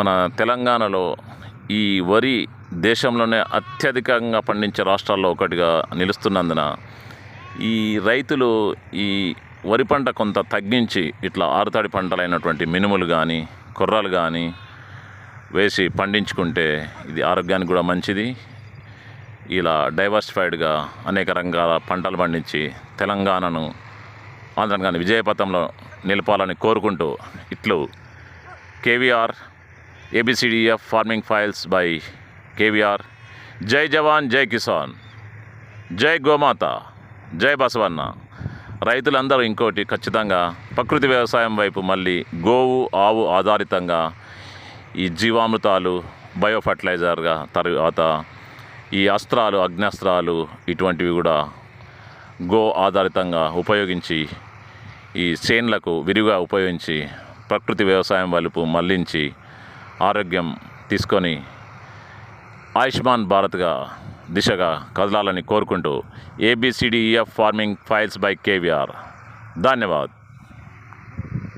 మన తెలంగాణలో ఈ వరి దేశంలోనే అత్యధికంగా పండించే రాష్ట్రాల్లో ఒకటిగా నిలుస్తున్నందున ఈ రైతులు ఈ వరి పంట కొంత తగ్గించి ఇట్లా ఆరుతడి పంటలైనటువంటి మినుములు కానీ కొర్రలు కానీ వేసి పండించుకుంటే ఇది ఆరోగ్యానికి కూడా మంచిది. ఇలా డైవర్సిఫైడ్గా అనేక రంగాల పంటలు పండించి తెలంగాణను ఆంధ్రగాని విజయపథంలో నిలపాలని కోరుకుంటూ ఇట్లు KVR ABCDF farming files by KVR జై జవాన్ జై కిసాన్ జై గోమాత జై బసవన్న రైతులందరూ ఇంకోటి ఖచ్చితంగా ప్రకృతి వ్యవసాయం వైపు మళ్ళీ గోవు ఆవు ఆధారితంగా ఈ జీవామృతాలు బయో ఫర్టిలైజర్గా తర్వాత ఈ అస్త్రాలు అగ్నాస్త్రాలు ఇటువంటివి కూడా గో ఆధారితంగా ఉపయోగించి ఈ చేన్లకు విరివిగా ఉపయోగించి ప్రకృతి వ్యవసాయం వైపు మళ్ళించి ఆరోగ్యం తీసుకొని ఆయుష్మాన్ భారత్గా దిశగా కదలాలని కోరుకుంటూ ABCDEF farming files by KVR ధన్యవాద్.